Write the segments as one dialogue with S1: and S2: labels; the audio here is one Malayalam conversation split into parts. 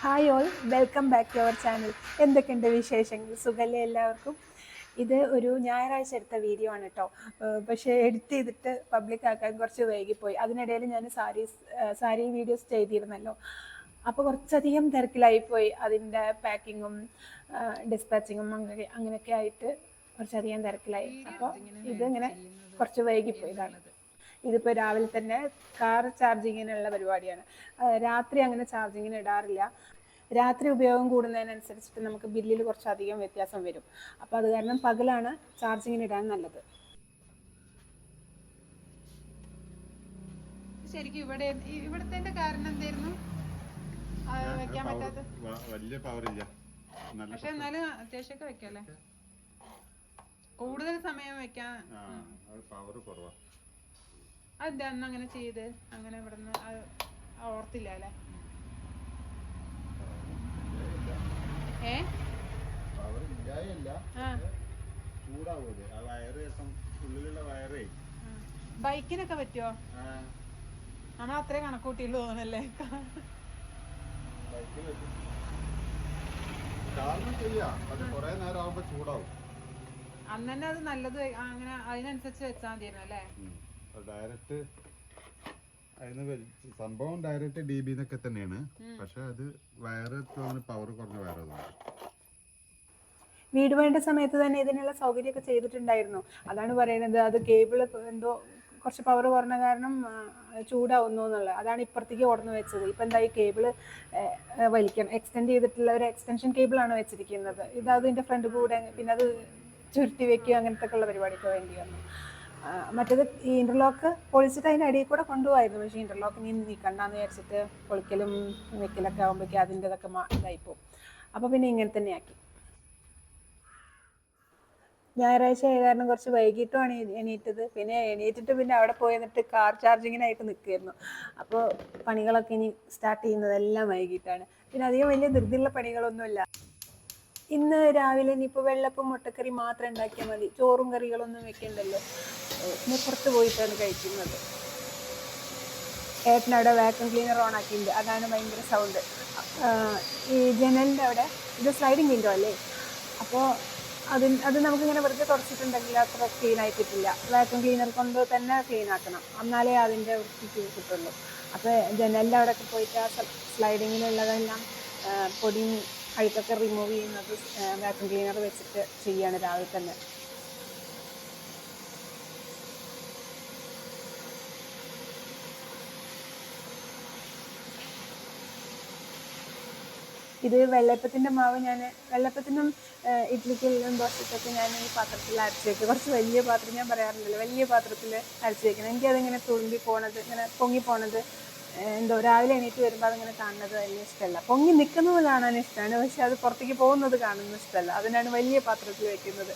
S1: Hi all welcome back to our channel എന്തൊക്കെയുണ്ട് വിശേഷങ്ങൾ? സുഖല്ലേ എല്ലാവർക്കും? ഇത് ഒരു ഞായറാഴ്ച എടുത്ത വീഡിയോ ആണ് കേട്ടോ പക്ഷേ എഡിറ്റ് ചെയ്തിട്ട് പബ്ലിക് ആക്കാൻ കുറച്ച് വൈകിപ്പോയി. അതിനിടയിൽ ഞാൻ സാരീസ് സാരി വീഡിയോസ് ചെയ്തിരുന്നല്ലോ. അപ്പോൾ കുറച്ചധികം തിരക്കിലായിപ്പോയി. അതിന്റെ പാക്കിങ്ങും ഡിസ്പാച്ചിങ്ങും അങ്ങനെ അങ്ങനെയൊക്കെ ആയിട്ട് കുറച്ചധികം തിരക്കിലായി. അപ്പോൾ ഇതിങ്ങനെ കുറച്ച് വൈകിപ്പോയതാണ് ഇതിപ്പോൾ രാവിലെ തന്നെ കാർ ചാർജിങ്ങിനുള്ള പരിപാടിയാണ്. രാത്രി അങ്ങനെ ചാർജിങ്ങിന് ഇടാറില്ല. രാത്രി ഉപയോഗം കൂടുന്നതിനനുസരിച്ചിട്ട് നമുക്ക് ബില്ലിൽ കുറച്ചധികം വ്യത്യാസം വരും. അപ്പോൾ അത് കാരണം പകലാണ് ചാർജിങ്ങിന് ഇടാൻ നല്ലത്.
S2: ശരിക്കും ഇവിടെ ഇവിടത്തെ കാരണം എന്തായിരുന്നു? വെക്കാൻ പറ്റാത്ത
S3: വ- വലിയ പവർ ഇല്ല.
S2: പക്ഷെ എന്നാലും അത്യാവശ്യമൊക്കെ വെക്കല്ലേ? കൂടുതൽ സമയം വെക്കാൻ
S3: ആ പവർ കുറവാ.
S2: അതെന്താ അന്ന് അങ്ങനെ ചെയ്ത്? അങ്ങനെ ഇവിടുന്ന് ഓർത്തില്ല അല്ലേ? ഏ? ബൈക്കിനൊക്കെ പറ്റുമോ നമ്മൾ അത്രേ കണക്കൂട്ടിയുള്ളൂ തോന്നല്ലേ അന്ന് അത് നല്ലത് അങ്ങനെ അതിനനുസരിച്ച് വെച്ചാൽ മതിയായിരുന്നു അല്ലേ?
S3: ഡയറക്റ്റ് അതിന് സംഭവം ഡയറക്റ്റ് ഡി ബി എന്നൊക്കെ തന്നെയാണ്. പക്ഷെ അത് വയറ് പവർ കുറഞ്ഞ വയറ് തോന്നുന്നു.
S1: വീട് വേണ്ട സമയത്ത് തന്നെ ഇതിനുള്ള സൗകര്യമൊക്കെ ചെയ്തിട്ടുണ്ടായിരുന്നു. അതാണ് പറയുന്നത്. അത് കേബിൾ എന്തോ കുറച്ച് പവർ കുറഞ്ഞ കാരണം ചൂടാവുന്നു എന്നുള്ളത്. അതാണ് ഇപ്പുറത്തേക്ക് ഓടുന്നു വെച്ചത്. ഇപ്പം എന്താ ഈ കേബിൾ വലിക്കണം. എക്സ്റ്റെൻഡ് ചെയ്തിട്ടുള്ള ഒരു എക്സ്റ്റൻഷൻ കേബിളാണ് വെച്ചിരിക്കുന്നത്. ഇത് അതിന്റെ ഫ്രണ്ട് കൂടെ പിന്നെ അത് ചുരുട്ടി വെക്കുക അങ്ങനത്തെ ഉള്ള പരിപാടിക്ക് വേണ്ടി വന്നു. മറ്റേത് ഈ ഇന്റർലോക്ക് പൊളിച്ചിട്ട് അതിന്റെ അടിയിൽ കൂടെ കൊണ്ടുപോകായിരുന്നു പക്ഷേ ഇന്റർലോക്ക് നീ നീക്കണ്ടെന്ന് വിചാരിച്ചിട്ട് പൊളിക്കലും വെക്കലൊക്കെ ആകുമ്പോഴേക്കും അതിന്റെതൊക്കെ മാ ഇതായിപ്പോവും അപ്പോൾ പിന്നെ ഇങ്ങനെ തന്നെ ആക്കി. ഞായറാഴ്ച ആയ കാരണം കുറച്ച് വൈകിട്ടുമാണ് എണീറ്റത്. പിന്നെ എണീറ്റിട്ട് പിന്നെ അവിടെ പോയി എന്നിട്ട് കാർ ചാർജിങ്ങിനായിട്ട് നിൽക്കുകയായിരുന്നു അപ്പോൾ പണികളൊക്കെ ഇനി സ്റ്റാർട്ട് ചെയ്യുന്നതെല്ലാം വൈകിട്ടാണ്. പിന്നെ അധികം വലിയ ധൃതിയുള്ള പണികളൊന്നുമില്ല. ഇന്ന് രാവിലെ ഇനിയിപ്പോൾ വെള്ളപ്പം മുട്ടക്കറി മാത്രം ഉണ്ടാക്കിയാൽ മതി. ചോറും കറികളൊന്നും വെക്കണ്ടല്ലോ. പുറത്ത് പോയിട്ടാണ് കഴിക്കുന്നത്. ഏട്ടനവിടെ വാക്യൂം ക്ലീനർ ഓൺ ആക്കിയിട്ടുണ്ട്. അതാണ് ഭയങ്കര സൗണ്ട് ഈ ജനലിന്റെ അവിടെ ഇത് സ്ലൈഡിങ് വിൻഡോ അല്ലേ? അപ്പോൾ അത് അത് നമുക്കിങ്ങനെ വെറുതെ തുടച്ചിട്ടുണ്ടെങ്കിൽ അത്ര ക്ലീൻ ആയി കിട്ടില്ല വാക്യൂം ക്ലീനർ കൊണ്ട് തന്നെ ക്ലീൻ ആക്കണം. എന്നാലേ അതിന്റെ വൃത്തിക്ക് കിട്ടുള്ളൂ. അപ്പോൾ ജനലിന്റെ അവിടെയൊക്കെ പോയിട്ട് ആ സ്ലൈഡിങ്ങിലുള്ളതെല്ലാം പൊടിയും അഴുക്കൊക്കെ റിമൂവ് ചെയ്യുന്നത് വാക്യൂം ക്ലീനർ വെച്ചിട്ട് ചെയ്യാണ് രാവിലെ തന്നെ. ഇത് വെള്ളയപ്പത്തിന്റെ മാവ് ഞാൻ വെള്ളയപ്പത്തിനും ഇഡ്ഡലിക്കെല്ലാം ദോശക്കൊക്കെ ഞാൻ ഈ പാത്രത്തിൽ അരച്ച് വെക്കും. കുറച്ച് വലിയ പാത്രം ഞാൻ പറയാറുണ്ടല്ലോ വലിയ പാത്രത്തിൽ അരച്ച് വെക്കണം. എനിക്കതിങ്ങനെ തുളുമ്പി പോണത് ഇങ്ങനെ പൊങ്ങി പോണത് എന്തോ രാവിലെ എണീറ്റ് വരുമ്പോൾ അതിങ്ങനെ കാണുന്നത് വലിയ ഇഷ്ടമല്ല പൊങ്ങി നിൽക്കുന്നത് കാണാൻ ഇഷ്ടമാണ് പക്ഷെ അത് പുറത്തേക്ക് പോകുന്നത് കാണുന്നത് ഇഷ്ടമല്ല അതിനാണ് വലിയ പാത്രത്തിൽ വെക്കുന്നത്.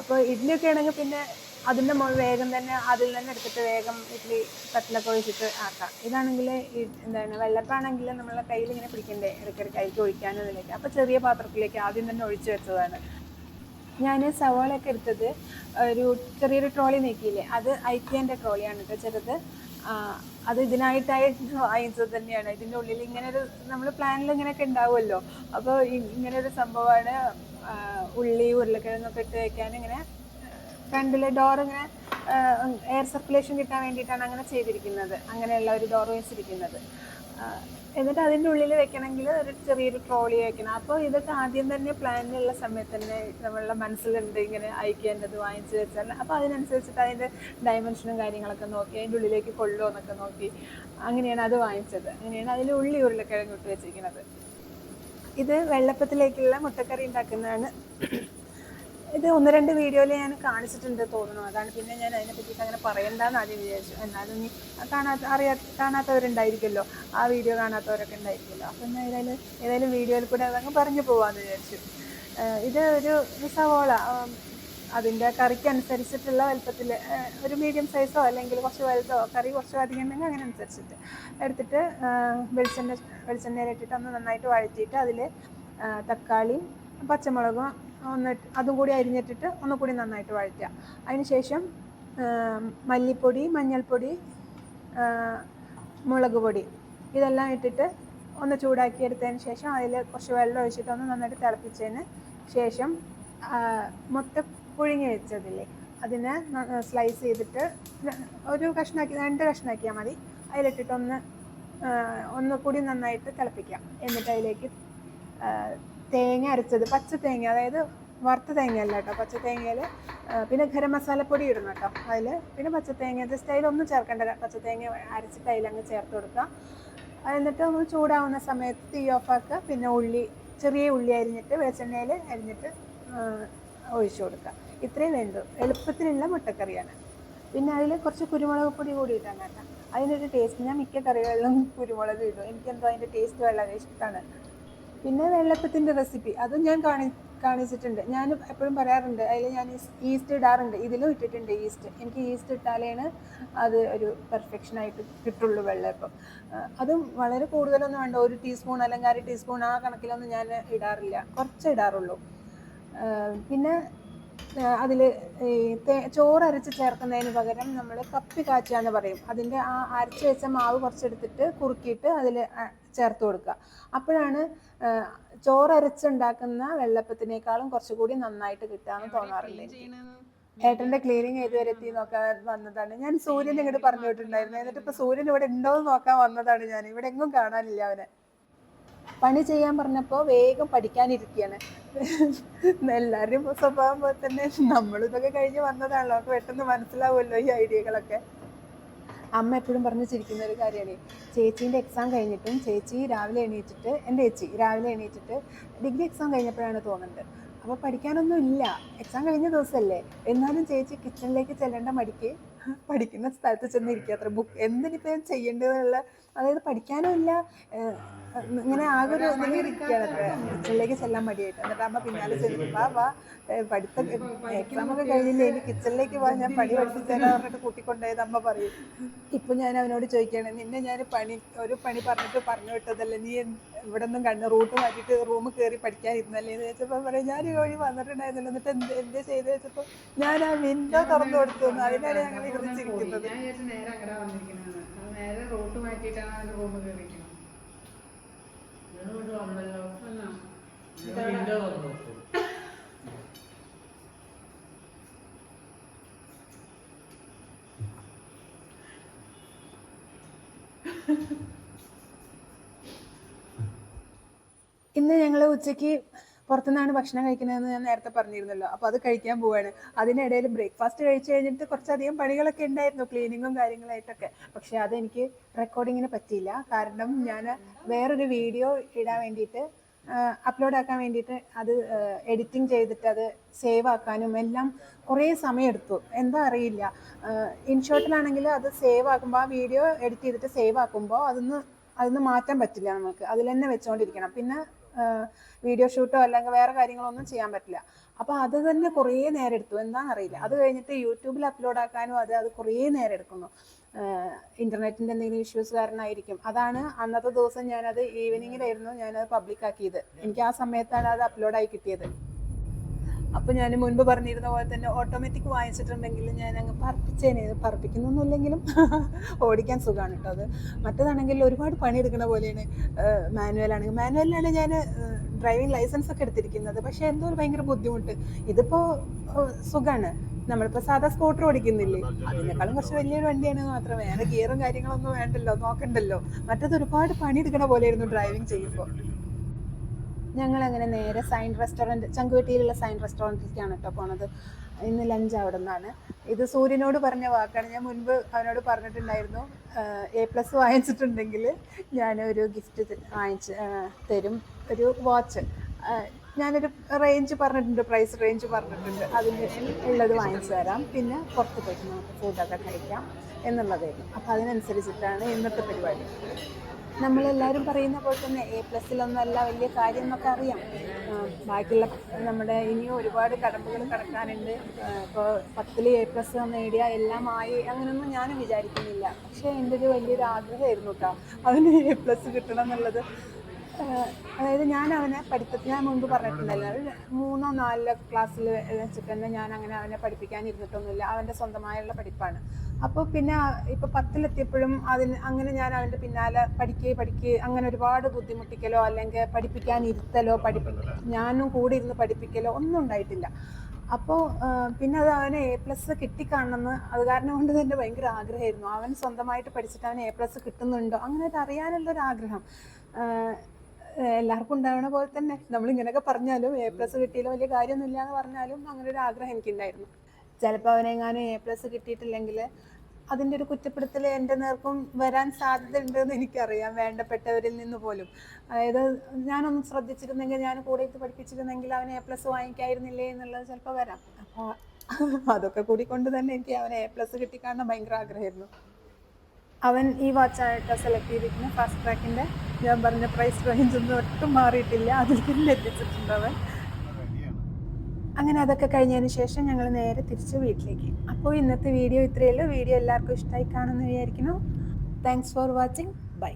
S1: അപ്പോൾ ഇഡ്ഡലിയൊക്കെ ആണെങ്കിൽ പിന്നെ അതിന്റെ മുകളിൽ വേഗം തന്നെ അതിൽ തന്നെ എടുത്തിട്ട് വേഗം ഇഡ്ഡലി തട്ടിലൊക്കെ ഒഴിച്ചിട്ട് ആക്കാം. ഇതാണെങ്കിൽ എന്താണ് വെള്ളപ്പാണെങ്കിൽ നമ്മളെ കയ്യിൽ ഇങ്ങനെ പിടിക്കണ്ടേ? ഇടയ്ക്കിടയ്ക്ക് അതിലേക്ക് ഒഴിക്കാനും ഇതിലേക്ക് അപ്പോൾ ചെറിയ പാത്രത്തിലേക്ക് ആദ്യം തന്നെ ഒഴിച്ചു വെച്ചതാണ്. ഞാൻ സവാളയൊക്കെ എടുത്തത് ഒരു ചെറിയൊരു ട്രോളി നീക്കിയില്ലേ? അത് ഐക്യന്റെ ട്രോളിയാണ് കേട്ടോ ചെറുത്. അത് ഇതിനായിട്ടായിട്ട് വാങ്ങിച്ചത് തന്നെയാണ്. ഇതിന്റെ ഉള്ളിൽ ഇങ്ങനെ ഒരു നമ്മൾ പ്ലാനിൽ ഇങ്ങനെയൊക്കെ ഉണ്ടാവുമല്ലോ? അപ്പോൾ ഇങ്ങനെ ഒരു സംഭവമാണ് ഉള്ളി ഉരുളക്കിഴങ്ങൊക്കെ ഇട്ട് വയ്ക്കാൻ ഇങ്ങനെ ഫ്രണ്ടിലെ ഡോർ ഇങ്ങനെ എയർ സർക്കുലേഷൻ കിട്ടാൻ വേണ്ടിയിട്ടാണ് അങ്ങനെ ചെയ്തിരിക്കുന്നത്. അങ്ങനെയുള്ള ഒരു ഡോർ വെച്ചിരിക്കുന്നത് എന്നിട്ട് അതിന്റെ ഉള്ളിൽ വെക്കണമെങ്കിൽ ഒരു ചെറിയൊരു ട്രോളി വെക്കണം. അപ്പോൾ ഇതൊക്കെ ആദ്യം തന്നെ പ്ലാനിലുള്ള സമയത്ത് തന്നെ നമ്മളുടെ മനസ്സിലുണ്ട് ഇങ്ങനെ അയക്കേണ്ടത് വാങ്ങിച്ചു വെച്ചാൽ. അപ്പോൾ അതിനനുസരിച്ചിട്ട് അതിന്റെ ഡയമെൻഷനും കാര്യങ്ങളൊക്കെ നോക്കി അതിന്റെ ഉള്ളിലേക്ക് കൊള്ളുമോ എന്നൊക്കെ നോക്കി അങ്ങനെയാണ് അത് വാങ്ങിച്ചത്. അങ്ങനെയാണ് അതിൽ ഉള്ളി ഉരുളക്കിഴങ്ങ് ഇട്ട് വെച്ചിരിക്കുന്നത്. ഇത് വെള്ളപ്പത്തിലേക്കുള്ള മുട്ടക്കറി ഉണ്ടാക്കുന്നതാണ്. ഇത് ഒന്ന് രണ്ട് വീഡിയോയിൽ ഞാൻ കാണിച്ചിട്ടുണ്ട് തോന്നുന്നു. അതാണ് പിന്നെ ഞാൻ അതിനെ പറ്റി അങ്ങനെ പറയണ്ടെന്ന് ആദ്യം വിചാരിച്ചു. എന്നാലും നീ കാണാത്ത അറിയാ കാണാത്തവരുണ്ടായിരിക്കുമല്ലോ. ആ വീഡിയോ കാണാത്തവരൊക്കെ ഉണ്ടായിരിക്കുമല്ലോ. അപ്പം ഏതായാലും ഏതായാലും വീഡിയോയിൽ കൂടെ അതങ്ങ് പറഞ്ഞു പോകാമെന്ന് വിചാരിച്ചു. ഇത് ഒരു സവോള. അതിന്റെ കറിക്ക് അനുസരിച്ചിട്ടുള്ള വലുപ്പത്തിൽ ഒരു മീഡിയം സൈസോ അല്ലെങ്കിൽ കുറച്ച് വലുതോ കറി കുറച്ച് അധികം ഉണ്ടെങ്കിൽ അങ്ങനെ അനുസരിച്ചിട്ട് എടുത്തിട്ട് വെളിച്ചെണ്ണ വെളിച്ചെണ്ണയിലിട്ടിട്ട് ഒന്ന് നന്നായിട്ട് വഴറ്റിയിട്ട് അതിൽ തക്കാളി പച്ചമുളകും ഒന്ന് അതും കൂടി അരിഞ്ഞിട്ടിട്ട് ഒന്നുകൂടി നന്നായിട്ട് വഴറ്റുക. അതിനുശേഷം മല്ലിപ്പൊടി മഞ്ഞൾപ്പൊടി മുളക് പൊടി ഇതെല്ലാം ഇട്ടിട്ട് ഒന്ന് ചൂടാക്കി എടുത്തതിന് ശേഷം അതിൽ കുറച്ച് വെള്ളം ഒഴിച്ചിട്ട് ഒന്ന് നന്നായിട്ട് തിളപ്പിച്ചതിന് ശേഷം മുട്ട പുഴുങ്ങി വെച്ചതില്ലേ അതിനെ സ്ലൈസ് ചെയ്തിട്ട് ഒരു കഷ്ണാക്കി രണ്ട് കഷ്ണാക്കിയാൽ മതി. അതിലിട്ടിട്ടൊന്ന് ഒന്ന് ഒന്നുകൂടി നന്നായിട്ട് തിളപ്പിക്കാം. എന്നിട്ട് അതിലേക്ക് തേങ്ങ അരച്ചത്. പച്ച തേങ്ങ അതായത് വറുത്ത തേങ്ങ അല്ല കേട്ടോ. പച്ച തേങ്ങയിൽ പിന്നെ ഗരം മസാലപ്പൊടി ഇടണം കേട്ടോ അതിൽ പിന്നെ പച്ച തേങ്ങ ജസ്റ്റ് അതിലൊന്നും ചേർക്കേണ്ട. പച്ച തേങ്ങ അരച്ചിട്ട് അതിലങ്ങ് ചേർത്ത് കൊടുക്കുക. എന്നിട്ട് ഒന്ന് ചൂടാവുന്ന സമയത്ത് തീ ഓഫാക്കുക പിന്നെ ഉള്ളി ചെറിയ ഉള്ളി അരിഞ്ഞിട്ട് വെളിച്ചെണ്ണയിൽ അരിഞ്ഞിട്ട് ഒഴിച്ചു കൊടുക്കുക. ഇത്രയും വേണ്ടു. എളുപ്പത്തിലുള്ള മുട്ടക്കറിയാണ്. പിന്നെ അതിൽ കുറച്ച് കുരുമുളക് പൊടി കൂടി ഇടാൻ കേട്ടോ. അതിനൊരു ടേസ്റ്റ് ഞാൻ മിക്ക കറികളിലും കുരുമുളക് ഇടും. എനിക്കെന്തോ അതിന്റെ ടേസ്റ്റ് വളരെ ഇഷ്ടമാണ്. പിന്നെ വെള്ളപ്പത്തിന്റെ റെസിപ്പി അതും ഞാൻ കാണി കാണിച്ചിട്ടുണ്ട്. ഞാൻ എപ്പോഴും പറയാറുണ്ട് അതിൽ ഞാൻ ഈസ്റ്റ് ഇടാറുണ്ട്. ഇതിലും ഇട്ടിട്ടുണ്ട് ഈസ്റ്റ് എനിക്ക് ഈസ്റ്റ് ഇട്ടാലാണ് അത് ഒരു പെർഫെക്ഷൻ ആയിട്ട് കിട്ടുള്ളൂ വെള്ളപ്പം അതും വളരെ കൂടുതലൊന്നും വേണ്ട. ഒരു ടീസ്പൂൺ അല്ലെങ്കിൽ അര ടീസ്പൂൺ ആ കണക്കിലൊന്നും ഞാൻ ഇടാറില്ല. കുറച്ച് ഇടാറുള്ളൂ. പിന്നെ അതിൽ ഈ ചോറ് അരച്ച് ചേർക്കുന്നതിന് പകരം നമ്മൾ കപ്പി കാച്ചുക എന്ന് പറയും. അതിന്റെ ആ അരച്ച് വെച്ച മാവ് കുറച്ചെടുത്തിട്ട് കുറുക്കിയിട്ട് അതിൽ ചേർത്ത് കൊടുക്കുക. അപ്പോഴാണ് ചോറരച്ചുണ്ടാക്കുന്ന വെള്ളപ്പത്തിനേക്കാളും കുറച്ചുകൂടി നന്നായിട്ട് കിട്ടാന്ന് തോന്നാറുണ്ട് എനിക്ക്. ഏട്ടന്റെ ക്ലീനിങ് ഏതുവരെ എത്തി നോക്കാൻ വന്നതാണ്. ഞാൻ സൂര്യൻ ഇങ്ങോട്ട് പറഞ്ഞു വിട്ടിട്ടുണ്ടായിരുന്നു എന്നിട്ട് ഇപ്പൊ സൂര്യൻ ഇവിടെ ഉണ്ടോ എന്ന് നോക്കാൻ വന്നതാണ് ഞാൻ. ഇവിടെ എങ്ങും കാണാനില്ല അവനെ. പണി ചെയ്യാൻ പറഞ്ഞപ്പോൾ വേഗം പഠിക്കാനിരിക്കുകയാണ് എല്ലാരും സ്വഭാവം പോലെ തന്നെ നമ്മളിതൊക്കെ കഴിഞ്ഞ് വന്നതാണല്ലോ. പെട്ടെന്ന് മനസ്സിലാവുമല്ലോ ഈ ഐഡിയകളൊക്കെ. അമ്മ എപ്പോഴും പറഞ്ഞു ചിരിക്കുന്ന ഒരു കാര്യമാണ്. ചേച്ചീന്റെ എക്സാം കഴിഞ്ഞിട്ടും ചേച്ചി രാവിലെ എണീറ്റിട്ട് എന്റെ ചേച്ചി രാവിലെ എണീറ്റിട്ട് ഡിഗ്രി എക്സാം കഴിഞ്ഞപ്പോഴാണ് തോന്നുന്നത്. അപ്പോൾ പഠിക്കാനൊന്നും ഇല്ല. എക്സാം കഴിഞ്ഞ ദിവസമല്ലേ എന്നാലും ചേച്ചി കിച്ചണിലേക്ക് ചെല്ലേണ്ട മടിക്ക് പഠിക്കുന്ന സ്ഥലത്ത് ചെന്ന് ഇരിക്കുക അത്ര ബുക്ക് എന്തിനിപ്പോൾ ഞാൻ ചെയ്യേണ്ടതെന്നുള്ള അതായത് പഠിക്കാനുമില്ല ഇങ്ങനെ ആകെ ഒരു ഇതിൽ ഇരിക്കുകയാണ് അത്ര. കിച്ചണിലേക്ക് ചെല്ലാൻ മടിയായിട്ട്. എന്നിട്ട് അമ്മ പിന്നാലെ ചെല്ലും വാ വാ പഠിത്തം എക്സാം ഒക്കെ കഴിഞ്ഞില്ലേ? ഇനി കിച്ചണിലേക്ക് പോകാൻ ഞാൻ പണി പഠിപ്പിച്ചേരാ പറഞ്ഞിട്ട് കൂട്ടിക്കൊണ്ടുപോയത് അമ്മ പറയും. ഇപ്പൊ ഞാൻ അവനോട് ചോദിക്കുകയാണ് നിന്നെ ഞാൻ പണി ഒരു പണി പറഞ്ഞിട്ട് പറഞ്ഞു വിട്ടതല്ലേ? നീ ഇവിടെ നിന്നും കണ്ണ് റൂട്ട് മാറ്റിയിട്ട് റൂം കയറി പഠിക്കാനിരുന്നല്ലേ? എന്ന് ചോദിച്ചപ്പോൾ പറയും ഞാൻ ഈ വഴി വന്നിട്ടുണ്ടായിരുന്നല്ലോ. എന്നിട്ട് എന്ത് എന്ത് ചെയ്ത്? വെച്ചപ്പോൾ ഞാൻ ആ വിൻഡോ തുറന്നു കൊടുത്തു. അതിനാണ് ഞങ്ങൾ
S2: ഞാൻ നേരെ അങ്ങടാ നേരെ റൂട്ട് മാറ്റിയിട്ടാണ് അതിന്റെ?
S1: ഇന്ന് ഞങ്ങൾ ഉച്ചയ്ക്ക് പുറത്തുനിന്നാണ് ഭക്ഷണം കഴിക്കുന്നതെന്ന് ഞാൻ നേരത്തെ പറഞ്ഞിരുന്നല്ലോ. അപ്പോൾ അത് കഴിക്കാൻ പോവാണ്. അതിനിടയിൽ ബ്രേക്ക്ഫാസ്റ്റ് കഴിച്ചു കഴിഞ്ഞിട്ട് കുറച്ചധികം പണികളൊക്കെ ഉണ്ടായിരുന്നു ക്ലീനിങ്ങും കാര്യങ്ങളായിട്ടൊക്കെ. പക്ഷേ അതെനിക്ക് റെക്കോർഡിങ്ങിന് പറ്റിയില്ല. കാരണം ഞാൻ വേറൊരു വീഡിയോ ഇടാൻ വേണ്ടിയിട്ട് അപ്ലോഡ് ആക്കാൻ വേണ്ടിയിട്ട് അത് എഡിറ്റിംഗ് ചെയ്തിട്ട് അത് സേവ് ആക്കാനും എല്ലാം കുറേ സമയമെടുത്തു എന്താ അറിയില്ല. ഇൻഷോട്ടിലാണെങ്കിൽ അത് സേവ് ആക്കുമ്പോൾ ആ വീഡിയോ എഡിറ്റ് ചെയ്തിട്ട് സേവ് ആക്കുമ്പോൾ അതൊന്ന് അതൊന്ന് മാറ്റാൻ പറ്റില്ല നമുക്ക്. അതിൽ തന്നെ വെച്ചുകൊണ്ടിരിക്കണം പിന്നെ വീഡിയോ ഷൂട്ടോ അല്ലെങ്കിൽ വേറെ കാര്യങ്ങളൊന്നും ചെയ്യാൻ പറ്റില്ല. അപ്പോൾ അത് തന്നെ കുറേ നേരം എടുത്തു. എന്താണെന്നറിയില്ല. അത് കഴിഞ്ഞിട്ട് യൂട്യൂബിൽ അപ്ലോഡ് ആക്കാനും അത് അത് കുറേ നേരം എടുക്കുന്നു. ഇന്റർനെറ്റിന്റെ എന്തെങ്കിലും ഇഷ്യൂസ് കാരണമായിരിക്കും. അതാണ് അന്നത്തെ ദിവസം ഞാനത് ഈവനിങ്ങിലായിരുന്നു ഞാനത് പബ്ലിക് ആക്കിയത്. എനിക്ക് ആ സമയത്താണ് അത് അപ്ലോഡായി കിട്ടിയത്. അപ്പോൾ ഞാൻ മുൻപ് പറഞ്ഞിരുന്ന പോലെ തന്നെ ഓട്ടോമാറ്റിക് വാങ്ങിച്ചിട്ടുണ്ടെങ്കിൽ ഞാൻ അങ്ങ് പറപ്പിച്ചേനെ പറപ്പിക്കുന്നൊന്നുമില്ലെങ്കിലും ഓടിക്കാൻ സുഖമാണ് കേട്ടോ അത്. മറ്റേതാണെങ്കിൽ ഒരുപാട് പണിയെടുക്കുന്ന പോലെയാണ് മാനുവലാണെങ്കിൽ. മാനുവലിലാണ് ഞാൻ ഡ്രൈവിംഗ് ലൈസൻസ് ഒക്കെ എടുത്തിരിക്കുന്നത്. പക്ഷേ എന്തോ ഒരു ഭയങ്കര ബുദ്ധിമുട്ട്. ഇതിപ്പോൾ സുഖമാണ് നമ്മളിപ്പോൾ സാധാ സ്കൂട്ടർ ഓടിക്കുന്നില്ലേ? അതിനേക്കാളും കുറച്ച് വലിയൊരു വണ്ടിയാണ് മാത്രം വേറെ ഗിയറും കാര്യങ്ങളൊന്നും വേണ്ടല്ലോ. നോക്കണ്ടല്ലോ. മറ്റേത് ഒരുപാട് പണിയെടുക്കണ പോലെയായിരുന്നു ഡ്രൈവിംഗ് ചെയ്യുമ്പോൾ ഞങ്ങൾ അങ്ങനെ നേരെ സൈൻ റെസ്റ്റോറന്റ് ചങ്കുവെട്ടിയിലുള്ള സൈൻ റെസ്റ്റോറന്റിലേക്കാണ് കേട്ടോ പോണത്. ഇന്ന് ലഞ്ച് അവിടെ നിന്നാണ് ഇത് സൂര്യനോട് പറഞ്ഞ വാക്കാണ്. ഞാൻ മുൻപ് അവനോട് പറഞ്ഞിട്ടുണ്ടായിരുന്നു എ പ്ലസ് വാങ്ങിച്ചിട്ടുണ്ടെങ്കിൽ ഞാനൊരു ഗിഫ്റ്റ് വാങ്ങിച്ച് തരും. ഒരു വാച്ച് ഞാനൊരു റേഞ്ച് പറഞ്ഞിട്ടുണ്ട് പ്രൈസ് റേഞ്ച് പറഞ്ഞിട്ടുണ്ട്. അതിന് ഉള്ളത് വാങ്ങിച്ചു തരാം. പിന്നെ പുറത്ത് പോയിട്ട് നമുക്ക് ഫുഡൊക്കെ കഴിക്കാം എന്നുള്ളതായിരുന്നു. അപ്പോൾ അതിനനുസരിച്ചിട്ടാണ് ഇന്നത്തെ പരിപാടി. നമ്മളെല്ലാവരും പറയുന്ന പോലെ തന്നെ എ പ്ലസ്സിലൊന്നും അല്ല വലിയ കാര്യം എന്നൊക്കെ അറിയാം. ബാക്കിയുള്ള നമ്മുടെ ഇനിയും ഒരുപാട് കടമ്പകൾ കടക്കാനുണ്ട്. ഇപ്പോൾ പത്തിൽ എ പ്ലസ് നേടിയ എല്ലാം ആയി അങ്ങനെയൊന്നും ഞാനും വിചാരിക്കുന്നില്ല. പക്ഷേ എന്റെ ഒരു വലിയൊരു ആഗ്രഹമായിരുന്നു കേട്ടോ അവന് എ പ്ലസ് കിട്ടണം എന്നുള്ളത്. അതായത് ഞാൻ അവനെ പഠിത്തത്തിൽ ഞാൻ മുൻപ് പറഞ്ഞിട്ടുണ്ടായിരുന്നു. മൂന്നോ നാലോ ക്ലാസ്സിൽ വെച്ചിട്ട് തന്നെ ഞാൻ അങ്ങനെ അവനെ പഠിപ്പിക്കാൻ ഇരുന്നിട്ടൊന്നുമില്ല അവന്റെ സ്വന്തമായുള്ള പഠിപ്പാണ്. അപ്പോൾ പിന്നെ ഇപ്പൊ പത്തിലെത്തിയപ്പോഴും അതിന് അങ്ങനെ ഞാൻ അവന്റെ പിന്നാലെ പഠിക്കേ പഠിക്കേ അങ്ങനെ ഒരുപാട് ബുദ്ധിമുട്ടിക്കലോ അല്ലെങ്കിൽ പഠിപ്പിക്കാൻ ഇരുത്തലോ പഠിപ്പി ഞാനും കൂടെ ഇരുന്ന് പഠിപ്പിക്കലോ ഒന്നും ഉണ്ടായിട്ടില്ല. അപ്പോൾ പിന്നെ അത് അവന് എ പ്ലസ് കിട്ടിക്കാണെന്ന് അത് കാരണം കൊണ്ട് തന്നെ ഭയങ്കര ആഗ്രഹമായിരുന്നു. അവൻ സ്വന്തമായിട്ട് പഠിച്ചിട്ട് അവന് എ പ്ലസ് കിട്ടുന്നുണ്ടോ? അങ്ങനെ ഒരു അറിയാനുള്ളൊരു ആഗ്രഹം എല്ലാവർക്കും ഉണ്ടാവുന്ന പോലെ തന്നെ നമ്മൾ ഇങ്ങനെയൊക്കെ പറഞ്ഞാലും എ പ്ലസ് കിട്ടിയില്ല വലിയ കാര്യമൊന്നുമില്ല എന്ന് പറഞ്ഞാലും അങ്ങനെ ഒരു ആഗ്രഹം എനിക്കുണ്ടായിരുന്നു. ചിലപ്പോൾ അവനെങ്ങാനും എ പ്ലസ് കിട്ടിയിട്ടില്ലെങ്കിൽ അതിന്റെ ഒരു കുറ്റപ്പെടുത്തൽ എന്റെ നേർക്കും വരാൻ സാധ്യതയുണ്ടെന്ന് എനിക്കറിയാം വേണ്ടപ്പെട്ടവരിൽ നിന്ന് പോലും. അതായത് ഞാനൊന്ന് ശ്രദ്ധിച്ചിരുന്നെങ്കിൽ ഞാൻ കൂടെ ഇത് പഠിപ്പിച്ചിരുന്നെങ്കിൽ അവൻ എ പ്ലസ് വാങ്ങിക്കായിരുന്നില്ലേ എന്നുള്ളത് ചിലപ്പോൾ വരാം. അപ്പോൾ അതൊക്കെ കൂടി കൊണ്ട് തന്നെ എനിക്ക് അവൻ എ പ്ലസ് കിട്ടിക്കാണാൻ ഭയങ്കര ആഗ്രഹമായിരുന്നു. അവൻ ഈ വാച്ചായിട്ട് സെലക്ട് ചെയ്തിരിക്കുന്ന ഫാസ്റ്റ് ട്രാക്കിന്റെ ഞാൻ പറഞ്ഞ പ്രൈസ് റേഞ്ച് ഒന്നും ഒട്ടും മാറിയിട്ടില്ല. അതിൽ പിന്നെ എത്തിച്ചിട്ടുണ്ട് അവൻ. അങ്ങനെ അതൊക്കെ കഴിഞ്ഞതിന് ശേഷം ഞങ്ങൾ നേരെ തിരിച്ച് വീട്ടിലേക്ക്. അപ്പോൾ ഇന്നത്തെ വീഡിയോ ഇത്രയേ ഉള്ളൂ. വീഡിയോ എല്ലാവർക്കും ഇഷ്ടമായി കാണുമെന്ന് വിചാരിക്കുന്നു. Thanks for watching bye